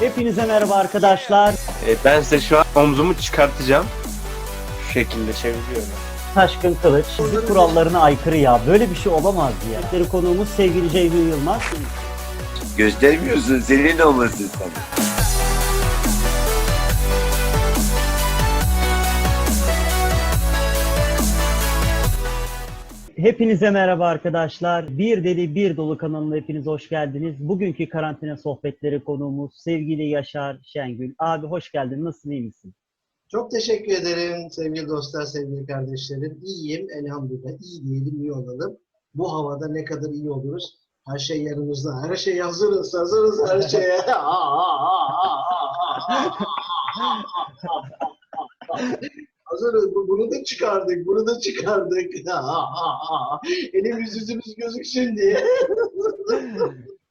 Hepinize merhaba arkadaşlar. E, ben size şu an omzumu çıkartacağım. Şu şekilde çeviriyorum. Taşkın Kılıç fizik kurallarına aykırı ya. Böyle bir şey olamaz ya. Konuğumuz sevgili Ceyhun Yılmaz. Göstermiyorsun senin olmasın sen. Hepinize merhaba arkadaşlar. Bir Deli Bir Dolu kanalına hepiniz hoş geldiniz. Bugünkü karantina sohbetleri konuğumuz sevgili Yaşar Şengül. Abi hoş geldin. Nasılsın iyi misin? Çok teşekkür ederim sevgili dostlar, sevgili kardeşlerim. İyiyim elhamdülillah. İyi diyelim, iyi olalım. Bu havada ne kadar iyi oluruz. Her şey yanımızda. Her şey hazırız, hazırız her şeye. Hazırız. Bu- Bunu da çıkardık, bunu da çıkardık. Elimiz yüzümüz gözüksün diye.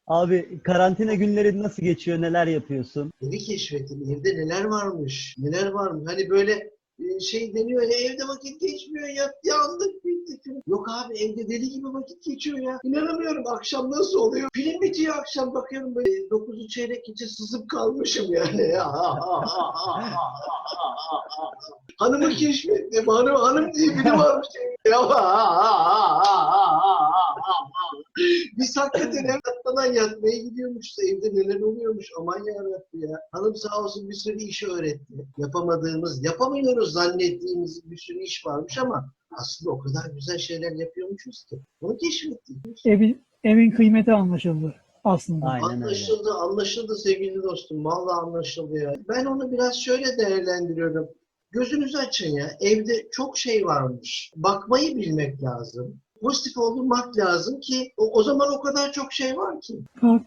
Abi karantina günleri nasıl geçiyor? Neler yapıyorsun? Evi keşfettim. Evde neler varmış, neler varmış. Hani böyle e, şey deniyor ya evde vakit geçmiyor ya yandık bittik. Yok abi evde deli gibi vakit geçiyor ya. İnanamıyorum akşam nasıl oluyor? Film bitiyor akşam bakıyorum böyle 9'u çeyrek geçe sızıp kalmışım yani. Hanımı keşfettim. Hanım, hanım diye biri varmış ya. Biz hakikaten ev yatmadan yatmaya gidiyormuşuz. Evde neler oluyormuş. Aman yarabbim ya. Hanım sağ olsun bir sürü işi öğretti. Yapamadığımız, yapamıyoruz zannettiğimiz bir sürü iş varmış ama aslında o kadar güzel şeyler yapıyormuşuz ki. Bunu keşfettik. Evin, evin kıymeti anlaşıldı aslında. Aynen öyle. anlaşıldı, anlaşıldı sevgili dostum. Vallahi anlaşıldı ya. Ben onu biraz şöyle değerlendiriyorum. Gözünüzü açın ya. Evde çok şey varmış. Bakmayı bilmek lazım. Pozitif olmak lazım ki o, o zaman o kadar çok şey var ki. Kalk,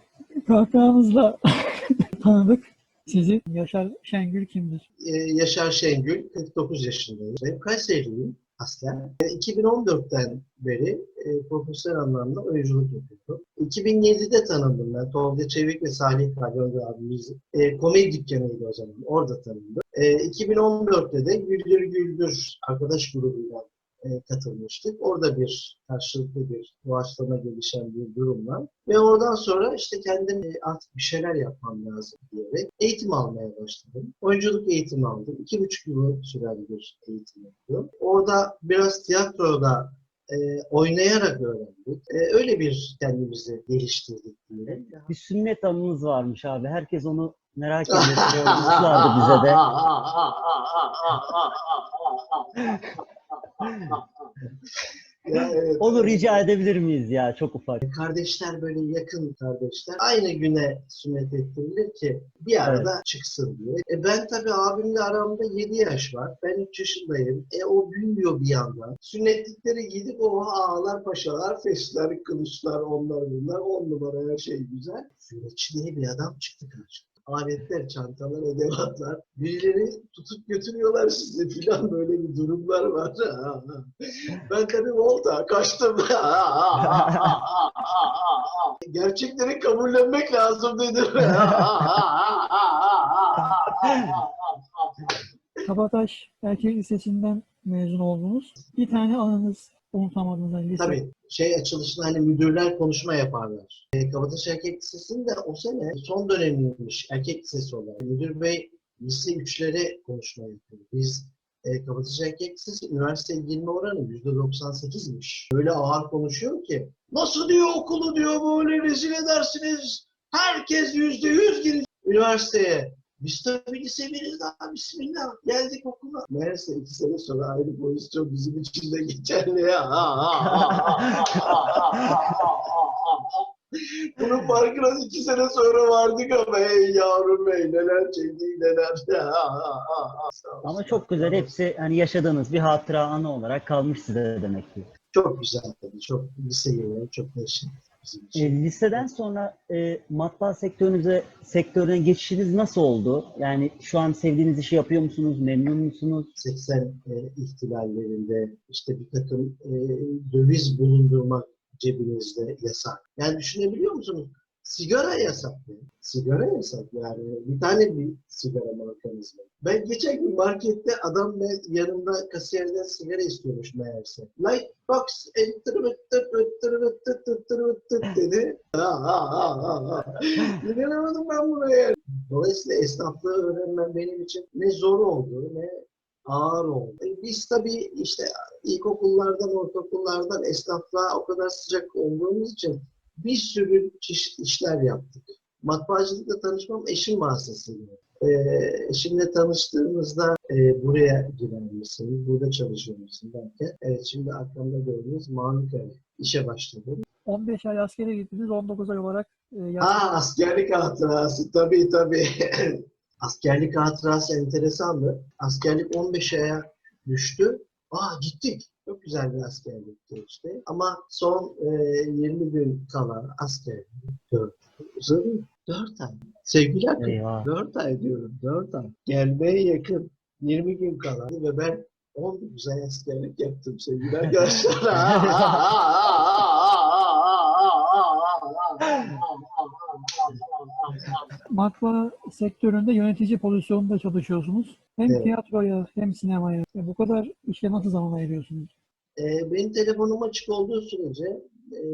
kahkahanızla tanıdık sizi. Yaşar Şengül kimdir? Ee, Yaşar Şengül, 49 yaşındayım. Ben Kayseriliyim aslen. E, 2014'ten beri e, profesyonel anlamda oyunculuk yapıyorum. 2007'de tanındım ben. Tolga Çevik ve Salih Kalyon abimiz. E, komedi dükkanıydı o zaman. Orada tanındım. E, 2014'te de Güldür Güldür arkadaş grubuyla e, katılmıştık. Orada bir karşılıklı bir doğaçlama gelişen bir durum var. Ve oradan sonra işte kendim e, artık bir şeyler yapmam lazım diyerek eğitim almaya başladım. Oyunculuk eğitimi aldım. İki buçuk yıl süren bir eğitim oldu. Orada biraz tiyatroda e, oynayarak öğrendik. E, öyle bir kendimizi geliştirdik diyelim. Bir sünnet anınız varmış abi. Herkes onu merak ediyor. Bize de. Ya, evet. Onu rica edebilir miyiz ya? Çok ufak. kardeşler böyle yakın kardeşler aynı güne sünnet ettirilir ki bir arada çıksın diye. E ben tabii abimle aramda 7 yaş var. Ben 3 yaşındayım. E o büyüyor bir yandan. Sünnetlikleri giydik o ağalar paşalar, fesler, kılıçlar onlar bunlar. On numara her şey güzel. Sünnetçi diye bir adam çıktı karşıma. Aletler, çantalar, edevatlar. Birileri tutup götürüyorlar sizi filan böyle bir durumlar var. ben tabii volta kaçtım. Gerçekleri kabullenmek lazım dedim. Kabataş Erkek Lisesi'nden mezun oldunuz. Bir tane anınız unutamadığınız lise. Tabii şey açılışında hani müdürler konuşma yaparlar. E, Kabataş Erkek Lisesi'nde o sene son dönemiymiş erkek lisesi olarak. Müdür bey lise 3'lere konuşma yapıyor. Biz e, Kabataş Erkek Lisesi üniversiteye girme oranı %98'miş. Öyle ağır konuşuyor ki nasıl diyor okulu diyor böyle rezil edersiniz. Herkes %100 girecek üniversiteye. Biz tabii lise biriz daha bismillah. Geldik okula. Meğerse iki sene sonra aynı pozisyon bizim için de geçerli ya. Bunun farkına iki sene sonra vardık ama ey yavrum bey neler çektik neler. Ama çok güzel. Hepsi hani yaşadığınız bir hatıra anı olarak kalmış size demek ki. Çok güzel tabii. Çok lise yılları çok için. E, liseden sonra e, matbaa sektörünüze sektörüne geçişiniz nasıl oldu? Yani şu an sevdiğiniz işi yapıyor musunuz? Memnun musunuz? 80 e, ihtilallerinde işte bir takım e, döviz bulundurmak cebinizde yasak. Yani düşünebiliyor musunuz? Sigara yasak ya. Sigara yasak yani. Bir tane bir sigara markamız var. Ben geçen gün markette adam ve yanımda kasiyerden sigara istiyormuş meğerse. Lightbox dedi. Ha, ha, ha, ha, ha. İnanamadım ben buna yani. Dolayısıyla esnaflığı öğrenmem benim için ne zor oldu ne ağır oldu. E, Biz tabii işte ilkokullardan, ortaokullardan esnaflığa o kadar sıcak olduğumuz için bir sürü çeşit işler yaptık. Matbaacılıkla tanışmam eşim vasıtasıyla. Ee, eşimle tanıştığımızda e, buraya girer burada çalışıyor musun derken, evet şimdi arkamda gördüğünüz Manuka işe başladım. 15 ay askere gittiniz, 19 ay olarak e, yaz- Ha askerlik hatırası tabii tabii. askerlik hatırası enteresandı. Askerlik 15 aya düştü. Aa gittik. Çok güzel bir askerlik geçti. Ama son e, 20 gün kala askerlik 4 uzun 4 ay. Sevgili Eyvah. 4 ay diyorum 4 ay. Gelmeye yakın 20 gün kala ve ben 19 ay askerlik yaptım sevgili arkadaşlar. matbaa sektöründe yönetici pozisyonunda çalışıyorsunuz. Hem Evet. tiyatroya hem sinemaya. E, bu kadar işe nasıl zaman ayırıyorsunuz? E, benim telefonum açık olduğu sürece e,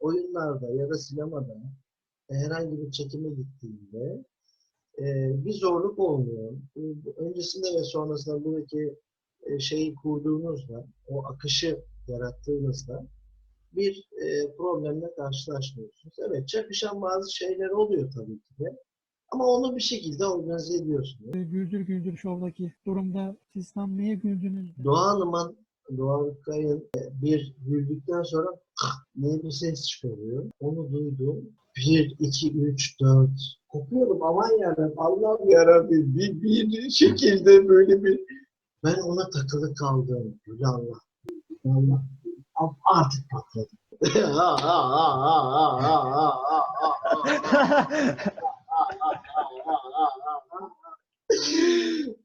oyunlarda ya da sinemada herhangi bir çekime gittiğimde e, bir zorluk olmuyor. E, öncesinde ve sonrasında buradaki e, şeyi kurduğunuzda, o akışı yarattığınızda bir e, problemle karşılaşmıyorsunuz. Evet, çakışan bazı şeyler oluyor tabii ki de. Ama onu bir şekilde organize ediyorsunuz. E, Güldür Güldür Show'daki durumda siz tam neye güldünüz? Doğa Hanım'ın, Doğa Kayın bir güldükten sonra diye bir ses çıkarıyor. Onu duydum. 1, 2, 3, 4. Kopuyorum aman yarabbim Allah'ım yarabbim bir, bir şekilde böyle bir ben ona takılı kaldım. Gül Allah. Allah. Artık patladım.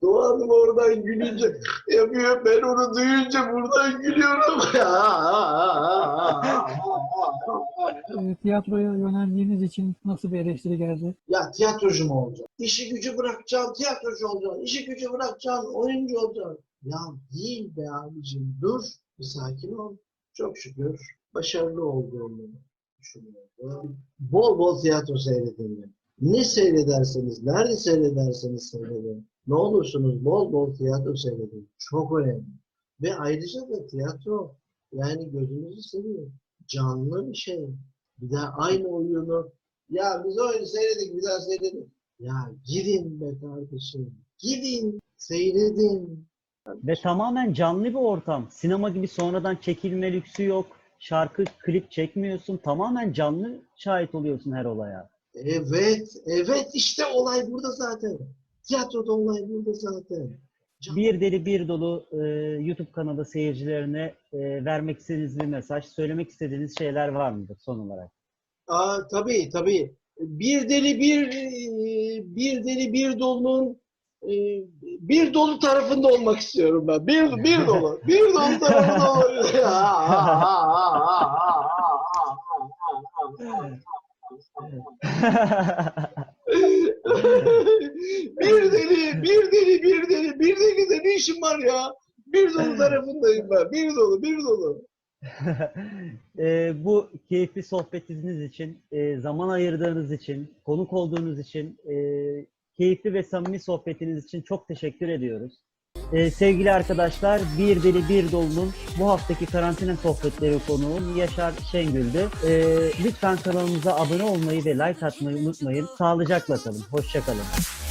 Doğan oradan gülünce yapıyor. Ben onu duyunca buradan gülüyorum. Tiyatroya yöneldiğiniz için nasıl bir eleştiri geldi? ya tiyatrocu mu olacaksın? İşi gücü bırakacaksın, tiyatrocu olacaksın. İşi gücü bırakacaksın, oyuncu olacaksın. Ya değil be abicim. Dur, bir sakin ol. Çok şükür başarılı olduğumu düşünüyorum. Bol bol tiyatro seyredin. Ne seyrederseniz, nerede seyrederseniz seyredin. Ne olursunuz bol bol tiyatro seyredin. Çok önemli. Ve ayrıca da tiyatro yani gözünüzü seviyor. Canlı bir şey. Bir daha aynı oyunu ya biz oyunu seyredik bir daha seyredin. Ya gidin be kardeşim. Gidin seyredin. Ve tamamen canlı bir ortam. Sinema gibi sonradan çekilme lüksü yok. Şarkı, klip çekmiyorsun. Tamamen canlı şahit oluyorsun her olaya. Evet, evet işte olay burada zaten. Tiyatroda olay burada zaten. Bir Deli Bir Dolu e, YouTube kanalı seyircilerine e, vermek istediğiniz bir mesaj, söylemek istediğiniz şeyler var mıdır son olarak? Aa, tabii tabii. Bir deli bir bir deli bir dolunun e, bir dolu tarafında olmak istiyorum ben. Bir bir dolu. Bir dolu tarafında olmak bir deli, bir deli, bir deli, bir deli de ne işim var ya? Bir dolu tarafındayım ben. Bir dolu, bir dolu. E, bu keyifli sohbetiniz için, e, zaman ayırdığınız için, konuk olduğunuz için, e, keyifli ve samimi sohbetiniz için çok teşekkür ediyoruz. E, sevgili arkadaşlar, Bir Deli Bir Dolu'nun bu haftaki karantina sohbetleri konuğum Yaşar Şengül'dü. E, lütfen kanalımıza abone olmayı ve like atmayı unutmayın. Sağlıcakla kalın. Hoşçakalın.